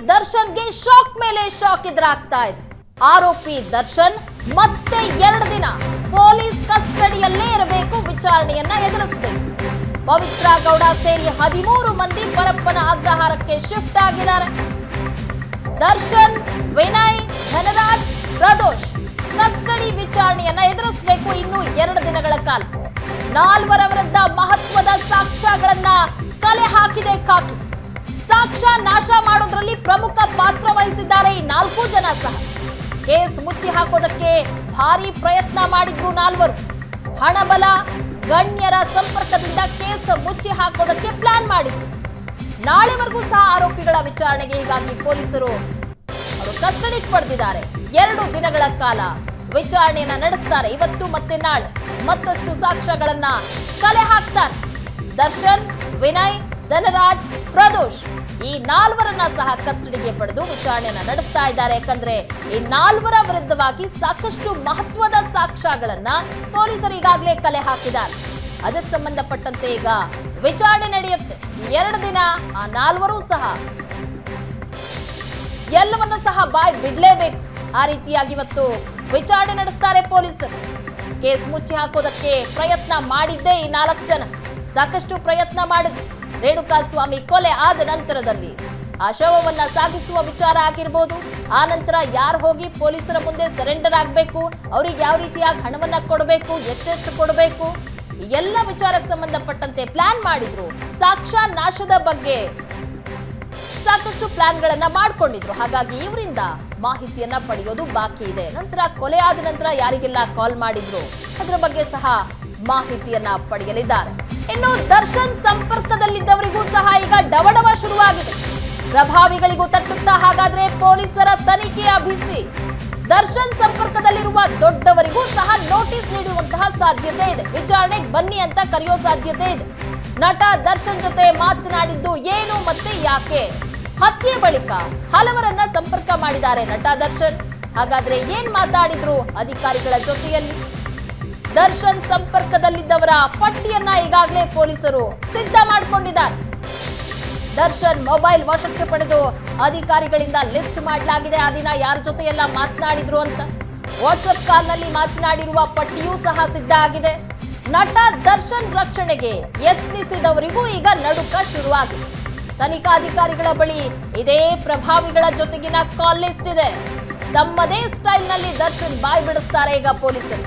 ದರ್ಶನ್ಗೆ ಶಾಕ್ ಮೇಲೆ ಶಾಕ್ ಎದುರಾಗ್ತಾ ಇದೆ. ಆರೋಪಿ ದರ್ಶನ್ ಮತ್ತೆ ಎರಡು ದಿನ ಪೊಲೀಸ್ ಕಸ್ಟಡಿಯಲ್ಲೇ ಇರಬೇಕು ವಿಚಾರಣೆಯನ್ನ ಎದುರಿಸಬೇಕು. ಪವಿತ್ರ ಗೌಡ ಸೇರಿ ಹದಿಮೂರು ಮಂದಿ ಪರಪ್ಪನ ಅಗ್ರಹಾರಕ್ಕೆ ಶಿಫ್ಟ್ ಆಗಿದ್ದಾರೆ. ದರ್ಶನ್, ವಿನಯ್, ಧನರಾಜ್, ಪ್ರದೋಷ್ ಕಸ್ಟಡಿ ವಿಚಾರಣೆಯನ್ನ ಎದುರಿಸಬೇಕು ಇನ್ನು ಎರಡು ದಿನಗಳ ಕಾಲ. ನಾಲ್ವರ ವಿರುದ್ಧ ಮಹತ್ವದ ಸಾಕ್ಷ್ಯಗಳನ್ನ ಕಲೆ ಹಾಕಿದೆ ಕಾಕಿ. ಸಾಕ್ಷ್ಯ ನಾಶ ಮಾಡೋದ್ರಲ್ಲಿ ಪ್ರಮುಖ ಪಾತ್ರ ವಹಿಸಿದ್ದಾರೆ ಈ ನಾಲ್ಕು ಜನ ಸಹ. ಕೇಸ್ ಮುಚ್ಚಿ ಹಾಕೋದಕ್ಕೆ ಭಾರಿ ಪ್ರಯತ್ನ ಮಾಡಿದ್ರು ನಾಲ್ವರು. ಹಣಬಲ, ಗಣ್ಯರ ಸಂಪರ್ಕದಿಂದ ಕೇಸ್ ಮುಚ್ಚಿ ಹಾಕೋದಕ್ಕೆ ಪ್ಲಾನ್ ಮಾಡಿದ್ರು. ನಾಳೆವರೆಗೂ ಸಹ ಆರೋಪಿಗಳ ವಿಚಾರಣೆಗೆ ಹೀಗಾಗಿ ಪೊಲೀಸರು ಅವರು ಪಡೆದಿದ್ದಾರೆ. ಎರಡು ದಿನಗಳ ಕಾಲ ವಿಚಾರಣೆಯನ್ನ ನಡೆಸ್ತಾರೆ. ಇವತ್ತು ಮತ್ತೆ ನಾಳೆ ಮತ್ತಷ್ಟು ಸಾಕ್ಷ್ಯಗಳನ್ನ ಕಲೆ ಹಾಕ್ತಾರೆ. ದರ್ಶನ್, ವಿನಯ್ ಧನರಾಜ್ ಪ್ರದೋಷ್. ಈ ನಾಲ್ವರನ್ನ ಸಹ ಕಸ್ಟಡಿಗೆ ಪಡೆದು ವಿಚಾರಣೆಯನ್ನ ನಡೆಸ್ತಾ ಇದ್ದಾರೆ. ಯಾಕಂದ್ರೆ ಈ ನಾಲ್ವರ ವಿರುದ್ಧವಾಗಿ ಸಾಕಷ್ಟು ಮಹತ್ವದ ಸಾಕ್ಷ್ಯಗಳನ್ನ ಪೊಲೀಸರು ಈಗಾಗಲೇ ಕಲೆ ಹಾಕಿದ್ದಾರೆ. ಅದಕ್ಕೆ ಸಂಬಂಧಪಟ್ಟಂತೆ ಈಗ ವಿಚಾರಣೆ ನಡೆಯುತ್ತೆ. ಎರಡು ದಿನ ಆ ನಾಲ್ವರು ಸಹ ಎಲ್ಲವನ್ನೂ ಸಹ ಬಾಯ್ ಬಿಡ್ಲೇಬೇಕು. ಆ ರೀತಿಯಾಗಿ ಇವತ್ತು ವಿಚಾರಣೆ ನಡೆಸ್ತಾರೆ ಪೊಲೀಸರು. ಕೇಸ್ ಮುಚ್ಚಿ ಹಾಕೋದಕ್ಕೆ ಪ್ರಯತ್ನ ಮಾಡಿದ್ದೇ ಈ ನಾಲ್ಕು ಜನ. ಸಾಕಷ್ಟು ಪ್ರಯತ್ನ ಮಾಡಿದ್ರು. ರೇಣುಕಾ ಸ್ವಾಮಿ ಕೊಲೆ ಆದ ನಂತರದಲ್ಲಿ ಆ ಶವವನ್ನ ಸಾಗಿಸುವ ವಿಚಾರ ಆಗಿರ್ಬೋದು, ಆ ನಂತರ ಯಾರು ಹೋಗಿ ಪೊಲೀಸರ ಮುಂದೆ ಸರೆಂಡರ್ ಆಗಬೇಕು, ಅವ್ರಿಗೆ ಯಾವ ರೀತಿಯಾಗಿ ಹಣವನ್ನ ಕೊಡಬೇಕು, ಎಷ್ಟೆಷ್ಟು ಕೊಡಬೇಕು ಎಲ್ಲ ವಿಚಾರಕ್ಕೆ ಸಂಬಂಧಪಟ್ಟಂತೆ ಪ್ಲಾನ್ ಮಾಡಿದ್ರು. ಸಾಕ್ಷಾ ನಾಶದ ಬಗ್ಗೆ ಸಾಕಷ್ಟು ಪ್ಲಾನ್ಗಳನ್ನ ಮಾಡ್ಕೊಂಡಿದ್ರು. ಹಾಗಾಗಿ ಇವರಿಂದ ಮಾಹಿತಿಯನ್ನ ಪಡೆಯೋದು ಬಾಕಿ ಇದೆ. ನಂತರ ಕೊಲೆ ಆದ ನಂತರ ಯಾರಿಗೆಲ್ಲ ಕಾಲ್ ಮಾಡಿದ್ರು, ಅದರ ಬಗ್ಗೆ ಸಹ ಮಾಹಿತಿಯನ್ನ ಪಡೆಯಲಿದ್ದಾರೆ. ಇನ್ನು ದರ್ಶನ್ ಸಂಪರ್ಕದಲ್ಲಿದ್ದವರಿಗೂ ಸಹ ಈಗ ಡವಡವ ಶುರುವಾಗಿದೆ. ಪ್ರಭಾವಿಗಳಿಗೂ ತಟ್ಟುತ್ತಾ ಹಾಗಾದ್ರೆ ಪೊಲೀಸರ ತನಿಖೆಯ ಬಿಸಿ ದರ್ಶನ್ ಸಂಪರ್ಕದಲ್ಲಿರುವ ದೊಡ್ಡವರಿಗೂ ಸಹ ನೋಟಿಸ್ ನೀಡುವಂತಹ ಸಾಧ್ಯತೆ ಇದೆ. ವಿಚಾರಣೆಗೆ ಬನ್ನಿ ಅಂತ ಕರೆಯೋ ಸಾಧ್ಯತೆ ಇದೆ. ನಟ ದರ್ಶನ್ ಜೊತೆ ಮಾತನಾಡಿದ್ದು ಏನು ಮತ್ತೆ ಯಾಕೆ? ಹತ್ಯೆ ಬಳಿಕ ಹಲವರನ್ನ ಸಂಪರ್ಕ ಮಾಡಿದ್ದಾರೆ ನಟ ದರ್ಶನ್. ಹಾಗಾದ್ರೆ ಏನ್ ಮಾತಾಡಿದ್ರು ಅಧಿಕಾರಿಗಳ ಜೊತೆಯಲ್ಲಿ? ದರ್ಶನ್ ಸಂಪರ್ಕದಲ್ಲಿದ್ದವರ ಪಟ್ಟಿಯನ್ನ ಈಗಾಗಲೇ ಪೊಲೀಸರು ಸಿದ್ಧ ಮಾಡಿಕೊಂಡಿದ್ದಾರೆ. ದರ್ಶನ್ ಮೊಬೈಲ್ ವಶಕ್ಕೆ ಪಡೆದು ಅಧಿಕಾರಿಗಳಿಂದ ಲಿಸ್ಟ್ ಮಾಡಲಾಗಿದೆ. ಆ ದಿನ ಯಾರ ಜೊತೆ ಎಲ್ಲ ಮಾತನಾಡಿದ್ರು ಅಂತ. ವಾಟ್ಸಪ್ ಕಾಲ್ನಲ್ಲಿ ಮಾತನಾಡಿರುವ ಪಟ್ಟಿಯೂ ಸಹ ಸಿದ್ಧ ಆಗಿದೆ. ನಟ ದರ್ಶನ್ ರಕ್ಷಣೆಗೆ ಯತ್ನಿಸಿದವರಿಗೂ ಈಗ ನಡುಕ ಶುರುವಾಗಿದೆ. ತನಿಖಾಧಿಕಾರಿಗಳ ಬಳಿ ಇದೇ ಪ್ರಭಾವಿಗಳ ಜೊತೆಗಿನ ಕಾಲ್ ಲಿಸ್ಟ್ ಇದೆ. ತಮ್ಮದೇ ಸ್ಟೈಲ್ನಲ್ಲಿ ದರ್ಶನ್ ಬಾಯ್ ಬಿಡಿಸ್ತಾರೆ ಈಗ ಪೊಲೀಸರು.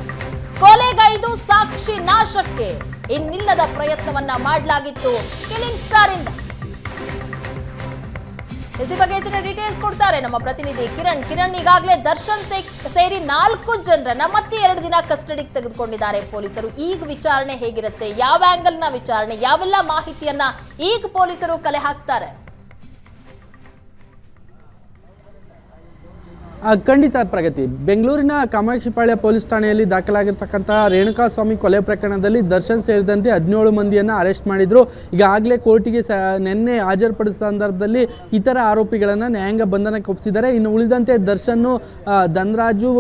ಕೊಲೆಗೈದು ಸಾಕ್ಷಿ ನಾಶಕ್ಕೆ ಇನ್ನಿಲ್ಲದ ಪ್ರಯತ್ನವನ್ನ ಮಾಡಲಾಗಿತ್ತು ಕಿಲಿಂಗ್ ಸ್ಟಾರ್ ಇಂದ ಇಸಿ ಬಗ್ಗೆ ಹೆಚ್ಚಿನ ಡೀಟೇಲ್ಸ್ ಕೊಡ್ತಾರೆ ನಮ್ಮ ಪ್ರತಿನಿಧಿ ಕಿರಣ್. ಕಿರಣ್ ಈಗಾಗಲೇ ದರ್ಶನ್ ಸೇರಿ ನಾಲ್ಕು ಜನರನ್ನ ಮತ್ತೆ ಎರಡು ದಿನ ಕಸ್ಟಡಿಗೆ ತೆಗೆದುಕೊಂಡಿದ್ದಾರೆ ಪೊಲೀಸರು. ಈಗ ವಿಚಾರಣೆ ಹೇಗಿರುತ್ತೆ? ಯಾವ ಆಂಗಲ್ನ ವಿಚಾರಣೆ? ಯಾವೆಲ್ಲ ಮಾಹಿತಿಯನ್ನ ಈಗ ಪೊಲೀಸರು ಕಲೆ ಹಾಕ್ತಾರೆ? ಖಂಡಿತ ಪ್ರಗತಿ. ಬೆಂಗಳೂರಿನ ಕಾಮಾಕ್ಷಿಪಾಳ್ಯ ಪೊಲೀಸ್ ಠಾಣೆಯಲ್ಲಿ ದಾಖಲಾಗಿರ್ತಕ್ಕಂತಹ ರೇಣುಕಾ ಸ್ವಾಮಿ ಕೊಲೆ ಪ್ರಕರಣದಲ್ಲಿ ದರ್ಶನ್ ಸೇರಿದಂತೆ ಹದಿನೇಳು ಮಂದಿಯನ್ನು ಅರೆಸ್ಟ್ ಮಾಡಿದ್ರು. ಈಗಾಗಲೇ ಕೋರ್ಟಿಗೆ ಸ, ನಿನ್ನೆ ಹಾಜರುಪಡಿಸಿದ ಸಂದರ್ಭದಲ್ಲಿ ಇತರ ಆರೋಪಿಗಳನ್ನು ನ್ಯಾಯಾಂಗ ಬಂಧನಕ್ಕೆ ಒಪ್ಪಿಸಿದ್ದಾರೆ. ಇನ್ನು ಉಳಿದಂತೆ ಧನ್ರಾಜು ಧನರಾಜು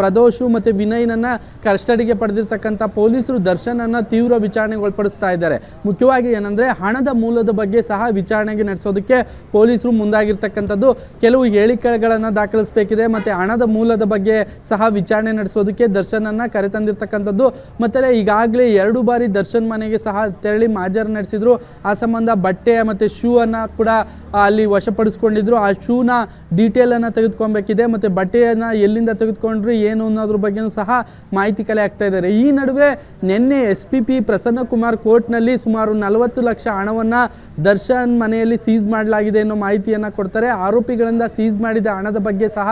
ಪ್ರದೋಷು ಮತ್ತು ವಿನಯ್ನನ್ನು ಕಸ್ಟಡಿಗೆ ಪಡೆದಿರ್ತಕ್ಕಂಥ ಪೊಲೀಸರು ದರ್ಶನನ್ನ ತೀವ್ರ ವಿಚಾರಣೆಗೆ ಒಳಪಡಿಸ್ತಾ ಇದ್ದಾರೆ. ಮುಖ್ಯವಾಗಿ ಏನಂದರೆ ಹಣದ ಮೂಲದ ಬಗ್ಗೆ ಸಹ ವಿಚಾರಣೆಗೆ ನಡೆಸೋದಕ್ಕೆ ಪೊಲೀಸರು ಮುಂದಾಗಿರ್ತಕ್ಕಂಥದ್ದು. ಕೆಲವು ಹೇಳಿಕೆಗಳನ್ನು ದಾಖಲಿಸಬೇಕಿದೆ ಮತ್ತೆ ಹಣದ ಮೂಲದ ಬಗ್ಗೆ ಸಹ ವಿಚಾರಣೆ ನಡೆಸೋದಕ್ಕೆ ದರ್ಶನನ್ನ ಕರೆತಂದಿರ್ತಕ್ಕಂಥದ್ದು. ಮತ್ತೆ ಈಗಾಗಲೇ ಎರಡು ಬಾರಿ ದರ್ಶನ್ ಮನೆಗೆ ಸಹ ತೆರಳಿ ಮಾಜರ್ ನಡೆಸಿದ್ರು. ಆ ಸಂಬಂಧ ಬಟ್ಟೆ ಮತ್ತೆ ಶೂ ಅನ್ನ ಕೂಡ ಅಲ್ಲಿ ವಶಪಡಿಸ್ಕೊಂಡಿದ್ರು. ಆ ಶೂನ ಡೀಟೇಲನ್ನು ತೆಗೆದುಕೊಬೇಕಿದೆ ಮತ್ತೆ ಬಟ್ಟೆಯನ್ನ ಎಲ್ಲಿಂದ ತೆಗೆದುಕೊಂಡ್ರು, ಏನು ಅನ್ನೋದ್ರ ಬಗ್ಗೆನೂ ಸಹ ಮಾಹಿತಿ ಕಲೆ ಆಗ್ತಾ ಇದ್ದಾರೆ. ಈ ನಡುವೆ ನಿನ್ನೆ S P P Prasanna Kumar ಕೋರ್ಟ್ನಲ್ಲಿ ಸುಮಾರು ನಲವತ್ತು ಲಕ್ಷ ಹಣವನ್ನ ದರ್ಶನ್ ಮನೆಯಲ್ಲಿ ಸೀಸ್ ಮಾಡಲಾಗಿದೆ ಅನ್ನೋ ಮಾಹಿತಿಯನ್ನ ಕೊಡ್ತಾರೆ. ಆರೋಪಿಗಳಿಂದ ಸೀಸ್ ಮಾಡಿದ ಹಣದ ಬಗ್ಗೆ ಸಹ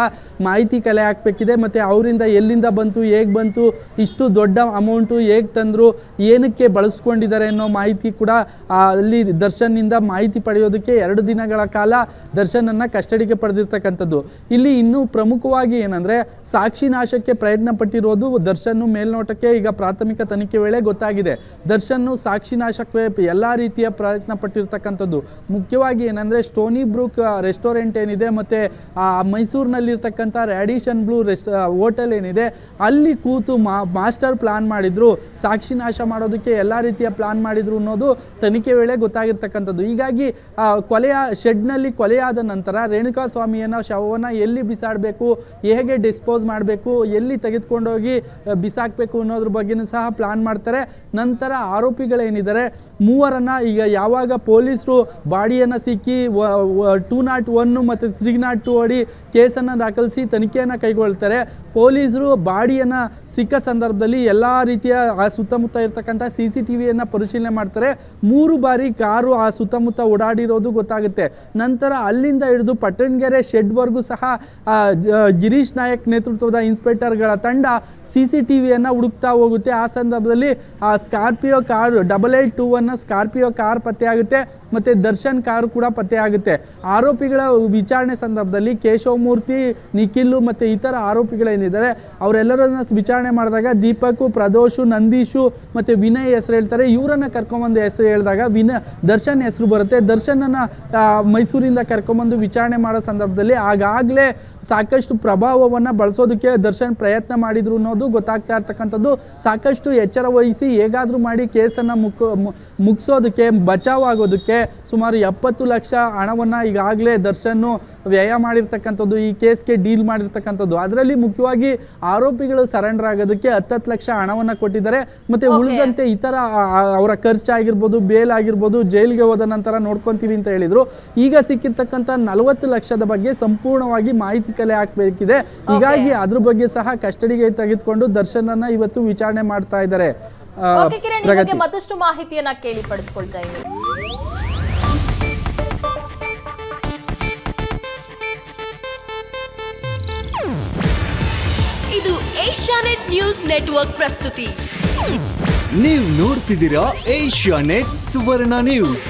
ಮಾಹಿತಿ ಕಲೆ ಹಾಕಬೇಕಿದೆ ಮತ್ತೆ ಅವರಿಂದ ಎಲ್ಲಿಂದ ಬಂತು, ಹೇಗೆ ಬಂತು, ಇಷ್ಟು ದೊಡ್ಡ ಅಮೌಂಟು ಹೇಗೆ ತಂದ್ರು, ಏನಕ್ಕೆ ಬಳಸ್ಕೊಂಡಿದ್ದಾರೆ ಅನ್ನೋ ಮಾಹಿತಿ ಕೂಡ ಅಲ್ಲಿ ದರ್ಶನ್ನಿಂದ ಮಾಹಿತಿ ಪಡೆಯೋದಕ್ಕೆ ಎರಡು ದಿನಗಳ ಕಾಲ ದರ್ಶನನ್ನ ಕಸ್ಟಡಿಗೆ ಪಡೆದಿರ್ತಕ್ಕಂಥದ್ದು. ಇಲ್ಲಿ ಇನ್ನೂ ಪ್ರಮುಖವಾಗಿ ಏನಂದ್ರೆ ಸಾಕ್ಷಿ ನಾಶಕ್ಕೆ ಪ್ರಯತ್ನ ಪಟ್ಟಿರೋದು ದರ್ಶನ್ ಮೇಲ್ನೋಟಕ್ಕೆ ಈಗ ಪ್ರಾಥಮಿಕ ತನಿಖೆ ವೇಳೆ ಗೊತ್ತಾಗಿದೆ. ದರ್ಶನ್ ಸಾಕ್ಷಿ ನಾಶಕ್ಕೆ ಎಲ್ಲ ರೀತಿಯ ಪ್ರಯತ್ನ ಪಟ್ಟಿರ್ತಕ್ಕಂಥದ್ದು. ಮುಖ್ಯವಾಗಿ ಏನಂದ್ರೆ ಸ್ಟೋನಿ ಬ್ರೂಕ್ ರೆಸ್ಟೋರೆಂಟ್ ಏನಿದೆ ಮತ್ತೆ ಮೈಸೂರಿನಲ್ಲಿರ್ತಕ್ಕಂಥ ರ್ಯಾಡಿಷನ್ ಬ್ಲೂ ರೆಸ್ಟ್ ಹೋಟೆಲ್ ಏನಿದೆ, ಅಲ್ಲಿ ಕೂತು ಮಾಸ್ಟರ್ ಪ್ಲಾನ್ ಮಾಡಿದ್ರು. ಸಾಕ್ಷಿ ನಾಶ ಮಾಡೋದಕ್ಕೆ ಎಲ್ಲ ರೀತಿಯ ಪ್ಲಾನ್ ಮಾಡಿದ್ರು ಅನ್ನೋದು ತನಿಖೆ ವೇಳೆ ಗೊತ್ತಾಗಿರ್ತಕ್ಕಂಥದ್ದು. ಹೀಗಾಗಿ ಕೊಲೆಯ ಶೆಡ್ನಲ್ಲಿ ಕೊಲೆಯಾದ ನಂತರ ರೇಣುಕಾ ಸ್ವಾಮಿಯನ್ನ, ಶವವನ್ನು ಎಲ್ಲಿ ಬಿಸಾಡಬೇಕು, ಹೇಗೆ ಡಿಸ್ಪೋಸ್ ಮಾಡಬೇಕು, ಎಲ್ಲಿ ತೆಗೆದುಕೊಂಡೋಗಿ ಬಿಸಾಕಬೇಕು ಅನ್ನೋದ್ರ ಬಗ್ಗೆನೂ ಸಹ ಪ್ಲಾನ್ ಮಾಡ್ತಾರೆ. ನಂತರ ಆರೋಪಿಗಳೇನಿದ್ದಾರೆ, ಮೂವರನ್ನು ಈಗ ಯಾವಾಗ ಪೊಲೀಸರು ಬಾಡಿಯನ್ನು ಸಿಕ್ಕಿ ಟೂ ನಾಟ್ ಒನ್ನು ಮತ್ತು ತ್ರೀ ನಾಟ್ ಟು ಅಡಿ ಕೇಸನ್ನು ದಾಖಲಿಸಿ ತನಿಖೆಯನ್ನು ಕೈಗೊಳ್ತಾರೆ. ಪೊಲೀಸರು ಬಾಡಿಯನ್ನು ಸಿಕ್ಕ ಸಂದರ್ಭದಲ್ಲಿ ಎಲ್ಲ ರೀತಿಯ ಆ ಸುತ್ತಮುತ್ತ ಇರ್ತಕ್ಕಂಥ ಸಿ ಸಿ ಟಿ ವಿಯನ್ನು ಪರಿಶೀಲನೆ ಮಾಡ್ತಾರೆ. ಮೂರು ಬಾರಿ ಕಾರು ಆ ಸುತ್ತಮುತ್ತ ಓಡಾಡಿರೋದು ಗೊತ್ತಾಗುತ್ತೆ. ನಂತರ ಅಲ್ಲಿಂದ ಹಿಡಿದು ಪಟ್ಟಣಗೆರೆ, ಶೆಡ್ವರೆಗೂ ಸಹ ಗಿರೀಶ್ ನಾಯಕ್ ನೇತೃತ್ವದ ಇನ್ಸ್ಪೆಕ್ಟರ್ಗಳ ತಂಡ ಸಿ ಸಿ ಟಿ ವಿಯನ್ನು ಹುಡುಕ್ತಾ ಹೋಗುತ್ತೆ. ಆ ಸಂದರ್ಭದಲ್ಲಿ, ಆ Scorpio car double eight two ಅನ್ನ ಸ್ಕಾರ್ಪಿಯೋ ಕಾರ್ ಪತ್ತೆಯಾಗುತ್ತೆ ಮತ್ತು ದರ್ಶನ್ ಕಾರು ಕೂಡ ಪತ್ತೆಯಾಗುತ್ತೆ. ಆರೋಪಿಗಳ ವಿಚಾರಣೆ ಸಂದರ್ಭದಲ್ಲಿ ಕೇಶವಮೂರ್ತಿ ನಿಖಿಲು ಮತ್ತು ಇತರ ಆರೋಪಿಗಳೇನಿದ್ದಾರೆ, ಅವರೆಲ್ಲರನ್ನ ವಿಚಾರಣೆ ಮಾಡಿದಾಗ ದೀಪಕ್, ಪ್ರದೋಷು, ನಂದೀಶು ಮತ್ತು ವಿನಯ್ ಹೆಸರು ಹೇಳ್ತಾರೆ. ಇವರನ್ನು ಕರ್ಕೊಂಬಂದು ಹೆಸರು ಹೇಳಿದಾಗ ವಿನ, ದರ್ಶನ್ ಹೆಸರು ಬರುತ್ತೆ. ದರ್ಶನನ್ನು ಮೈಸೂರಿಂದ ಕರ್ಕೊಂಬಂದು ವಿಚಾರಣೆ ಮಾಡೋ ಸಂದರ್ಭದಲ್ಲಿ ಆಗಾಗಲೇ ಸಾಕಷ್ಟು ಪ್ರಭಾವವನ್ನು ಬಳಸೋದಕ್ಕೆ ದರ್ಶನ್ ಪ್ರಯತ್ನ ಮಾಡಿದ್ರು ಅನ್ನೋದು ಗೊತ್ತಾಗ್ತಾ ಇರ್ತಕ್ಕಂಥದ್ದು. ಸಾಕಷ್ಟು ಎಚ್ಚರ ವಹಿಸಿ ಹೇಗಾದರೂ ಮಾಡಿ ಕೇಸನ್ನು ಮುಕ್ಕ ಮುಗಿಸೋದಕ್ಕೆ ಬಚಾವ್ ಆಗೋದಕ್ಕೆ ಸುಮಾರು ಎಪ್ಪತ್ತು ಲಕ್ಷ ಹಣವನ್ನು ಈಗಾಗಲೇ ದರ್ಶನ್ನು ವ್ಯಯ ಮಾಡಿರ್ತಕ್ಕಂಥದ್ದು ಈ ಕೇಸ್ಗೆ ಡೀಲ್ ಮಾಡಿರ್ತಕ್ಕಂಥದ್ದು. ಅದರಲ್ಲಿ ಮುಖ್ಯವಾಗಿ ಆರೋಪಿಗಳು ಸರೆಂಡರ್ ಆಗೋದಕ್ಕೆ ಹತ್ತತ್ತು ಲಕ್ಷ ಹಣವನ್ನು ಕೊಟ್ಟಿದ್ದಾರೆ. ಮತ್ತು ಉಳಿದಂತೆ ಇತರ ಅವರ ಖರ್ಚಾಗಿರ್ಬೋದು ಬೇಲ್ ಆಗಿರ್ಬೋದು ಜೈಲಿಗೆ ಹೋದ ನಂತರ ನೋಡ್ಕೊಂತೀವಿ ಅಂತ ಹೇಳಿದರು. ಈಗ ಸಿಕ್ಕಿರ್ತಕ್ಕಂಥ ನಲವತ್ತು ಲಕ್ಷದ ಬಗ್ಗೆ ಸಂಪೂರ್ಣವಾಗಿ ಮಾಹಿತಿ ಕಲೆ ಹಾಕಬೇಕಿದೆ. ಹೀಗಾಗಿ ಅದ್ರ ಬಗ್ಗೆ ಸಹ ಕಸ್ಟಡಿಗೆ ತೆಗೆದುಕೊಂಡು ದರ್ಶನನ್ನು ಇವತ್ತು ವಿಚಾರಣೆ ಮಾಡ್ತಾ ಇದ್ದಾರೆ. ಓಕೆ ಕಿರಣ್ ಈ ಬಗ್ಗೆ ಮತ್ತಷ್ಟು ಮಾಹಿತಿಯನ್ನ ಕೇಳಿ ಪಡೆದುಕೊಳ್ತಾ ಇದ್ದೀವಿ ಇದು ಏಷ್ಯಾನೆಟ್ ನ್ಯೂಸ್ ನೆಟ್ವರ್ಕ್ ಪ್ರಸ್ತುತಿ. ನೀವು ನೋಡ್ತಿದ್ದೀರಾ ಏಷ್ಯಾ ನೆಟ್ ಸುವರ್ಣ ನ್ಯೂಸ್.